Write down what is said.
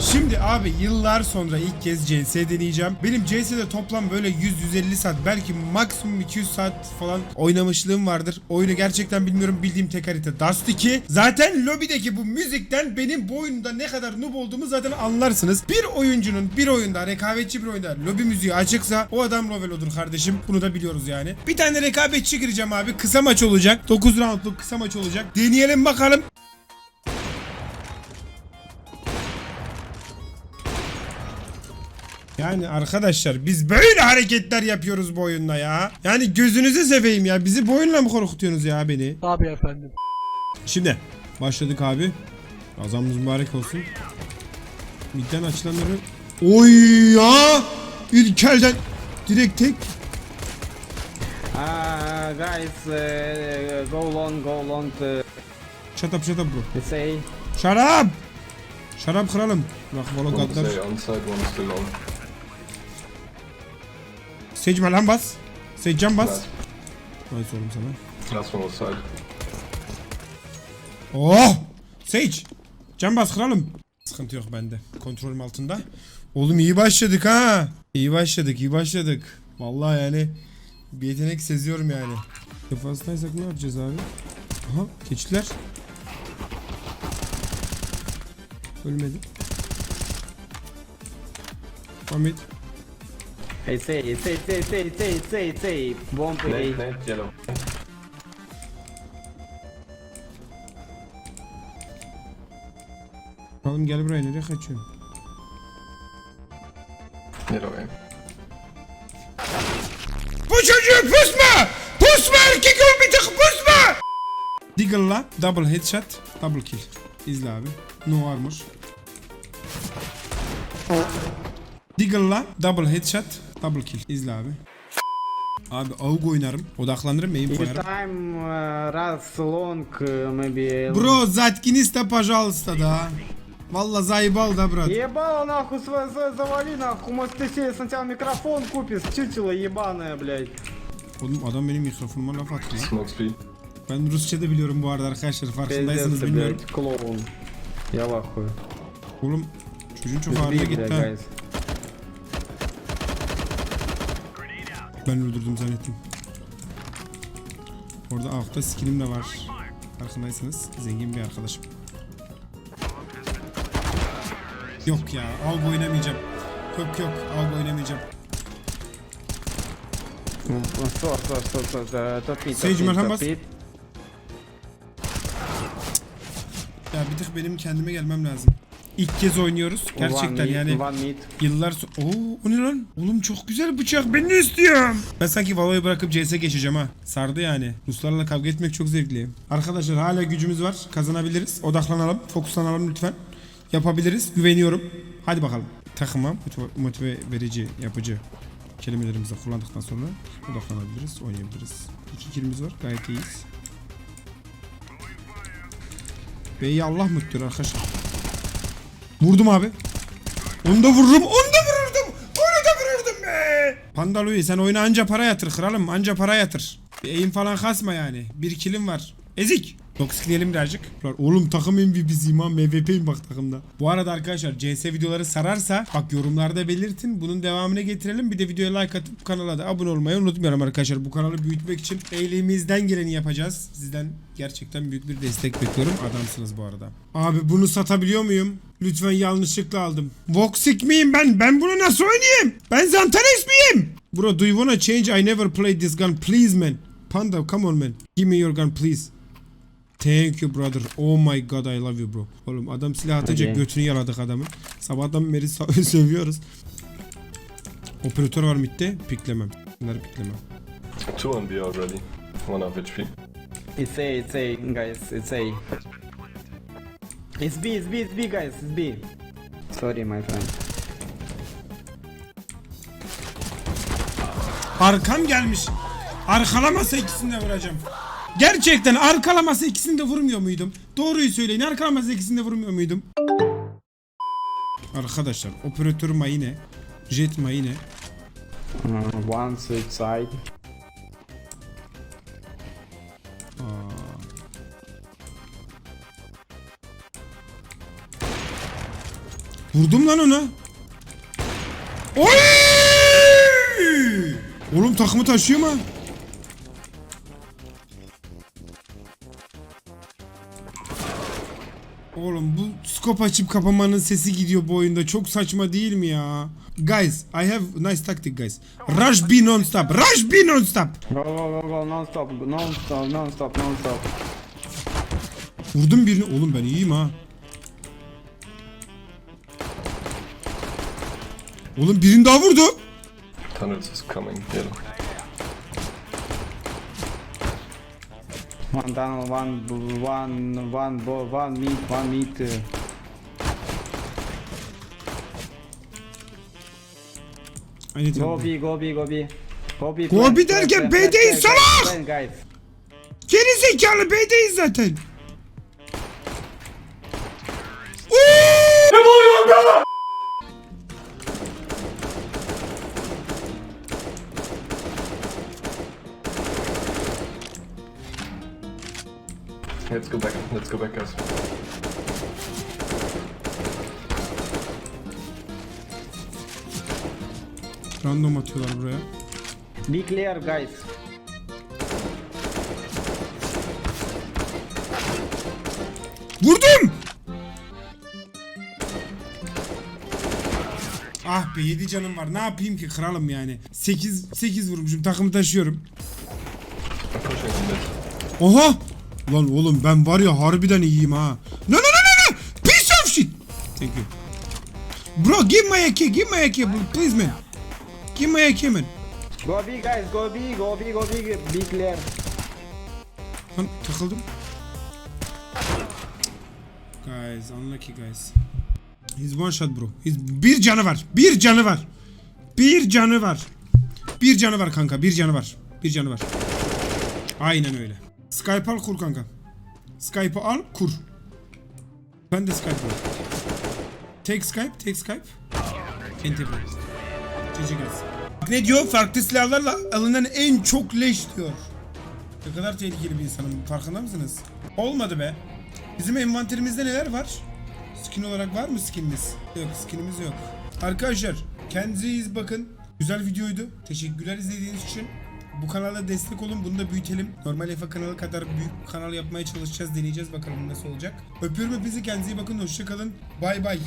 Şimdi abi yıllar sonra ilk kez CS deneyeceğim. Benim CS'de toplam böyle 100-150 saat belki maksimum 200 saat falan oynamışlığım vardır. Oyunu gerçekten bilmiyorum bildiğim tek harita Dust 2. Zaten lobideki bu müzikten benim bu oyunda ne kadar noob olduğumu zaten anlarsınız. Bir oyuncunun bir oyunda rekabetçi bir oyunda lobi müziği açıksa o adam Lovelo'dur kardeşim. Bunu da biliyoruz yani. Bir tane rekabetçi gireceğim abi. Kısa maç olacak. 9 roundluk kısa maç olacak. Deneyelim bakalım. Yani arkadaşlar biz böyle hareketler yapıyoruz bu oyunda ya. Yani gözünüzü seveyim ya. Bizi bu oyunla mı korkutuyorsunuz ya beni? Tabii efendim. Şimdi başladık abi. Kazamız mübarek olsun. Midden açılanları... Oy ya! İlk elden direkt tek. Uh, guys, uh, go long, go long to Shut up shut up bro. say. Şarap! Şarap kralım. Bak valla One gaddar. stay on side, one still on. Secme lan bas. Seccan bas. Nice oğlum sana. Was side. Oh! Sage! Can bas kralım. Sıkıntı yok bende. Kontrolüm altında. Oğlum iyi başladık ha. İyi başladık, iyi başladık. Vallahi yani bir yetenek seziyorum yani. Defanstaysak ne yapacağız abi? Aha keçiler. Ölmedi. Ahmet. Hey, say, say, say, say, say, say, say. Bomb A. Nate, yellow. Oğlum gel buraya nereye kaçıyorsun? Yellow aim. Bu çocuğu pusma! Pusma erkek ol bir tık pusma! Deagle'la double headshot, double kill. İzle abi. No armor. Deagle'la double headshot, double kill. İzle abi. Abi AUG oynarım, odaklanırım, aim If koyarım. time uh, runs long, uh, maybe... Bro, заткнись то, пожалуйста, да. Валла, заебал, да, брат? Ебало нахуй свой свой завали нахуй, может ты себе сначала микрофон купишь, чучело ебаное, блядь. Oğlum adam benim mikrofonuma laf attı lan. Smoke speed. Ben Rusça da biliyorum bu arada arkadaşlar, farkındaysanız Пиздец, bilmiyorum. блядь, клоун. Я в ахуе. Oğlum, çocuğun çok ağrına Сбей, gitti блядь, ha. guys. ben öldürdüm zannettim. Orada altta skinim de var. Farkındaysanız zengin bir arkadaşım. Yok ya algo oynamayacağım. Yok yok algo oynamayacağım. Sor sor sor sor sor. Topi Ya bir tık benim kendime gelmem lazım. İlk kez oynuyoruz. Gerçekten yani yıllar so Oo o ne lan? Oğlum çok güzel bıçak. Ben ne istiyorum? Ben sanki Valo'yu bırakıp CS geçeceğim ha. Sardı yani. Ruslarla kavga etmek çok zevkli. Arkadaşlar hala gücümüz var. Kazanabiliriz. Odaklanalım. Fokuslanalım lütfen. Yapabiliriz. Güveniyorum. Hadi bakalım. Takıma motive, verici, yapıcı kelimelerimizi kullandıktan sonra odaklanabiliriz, oynayabiliriz. İki kilimiz var. Gayet iyiyiz. Beyi Allah mutludur arkadaşlar. Vurdum abi. Onu da vururum. Onu da vururdum. Onu da vururdum be. Panda Louis sen oyuna anca para yatır kralım. Anca para yatır. Bir eğim falan kasma yani. Bir kilim var. Ezik. Toksikleyelim birazcık. Oğlum takım MVP'siyim ha. MVP'yim bak takımda. Bu arada arkadaşlar CS videoları sararsa bak yorumlarda belirtin. Bunun devamını getirelim. Bir de videoya like atıp kanala da abone olmayı unutmayalım arkadaşlar. Bu kanalı büyütmek için elimizden geleni yapacağız. Sizden gerçekten büyük bir destek bekliyorum. Adamsınız bu arada. Abi bunu satabiliyor muyum? Lütfen yanlışlıkla aldım. Voxic miyim ben? Ben bunu nasıl oynayayım? Ben Zantares miyim? Bro do you wanna change? I never played this gun. Please man. Panda come on man. Give me your gun please. Thank you brother. Oh my god I love you bro. Oğlum adam silah atınca Okay. götünü yaladık adamı. Sabahtan beri sövüyoruz. Operatör var midde. Piklemem. Bunları piklemem. Two on B already. One of HP. It's A, it's A, guys, it's A. It's B, it's B, it's B, guys, it's B. Sorry, my friend. Arkam gelmiş. Arkalamasa ikisini de vuracağım. Gerçekten arkalamasa ikisini de vurmuyor muydum? Doğruyu söyleyin. Arkalamasa ikisini de vurmuyor muydum? Arkadaşlar operatör mayine, jet mayine. Uh, one side. Vurdum lan ona. Oy! Oğlum takımı taşıyor mu? Oğlum bu skop açıp kapamanın sesi gidiyor bu oyunda. Çok saçma değil mi ya? Guys, I have nice tactic guys. Rush B non-stop. Rush B non-stop. Go, go, go, go, non-stop, non-stop, non-stop, non-stop. Vurdum birini. Oğlum ben iyiyim ha. Oğlum birini daha vurdu. Tunnels is coming. Yellow. One tunnel, one, one, one, bo- one meat, one meat. need Go help. B, go B, go B. Go B. Go B derken B'deyiz, salak! guys. Geri zekalı B'deyiz zaten. Let's go back. Let's go back, guys. Random atıyorlar buraya. Be clear, guys. Vurdum! Ah be 7 canım var. Ne yapayım ki kralım yani. 8 8 vurmuşum. Takımı taşıyorum. Oha! Lan oğlum ben var ya harbiden iyiyim ha. No no no no no! Piece of shit! Thank you. Bro give my AK, give my AK please man. Give my AK man. Go B, guys, go B, go B, go B, be clear. Lan takıldım. Guys, unlucky guys. He's one shot bro. He's bir canı var. Bir canı var. Bir canı var. Bir canı var kanka. Bir canı var. Bir canı var. Aynen öyle. Skype al kur kanka. Skype'ı al kur. Ben de Skype al. Take Skype, take Skype. Enter. GG guys. Ne diyor? Farklı silahlarla alınan en çok leş diyor. Ne kadar tehlikeli bir insanım farkında mısınız? Olmadı be. Bizim envanterimizde neler var? Skin olarak var mı skinimiz? Yok skinimiz yok. Arkadaşlar kendinize iyi bakın. Güzel videoydu. Teşekkürler izlediğiniz için. Bu kanala destek olun bunu da büyütelim. Normal Efe kanalı kadar büyük kanal yapmaya çalışacağız. Deneyeceğiz bakalım nasıl olacak. Öpüyorum hepinizi kendinize iyi bakın. Hoşçakalın. Bay bay.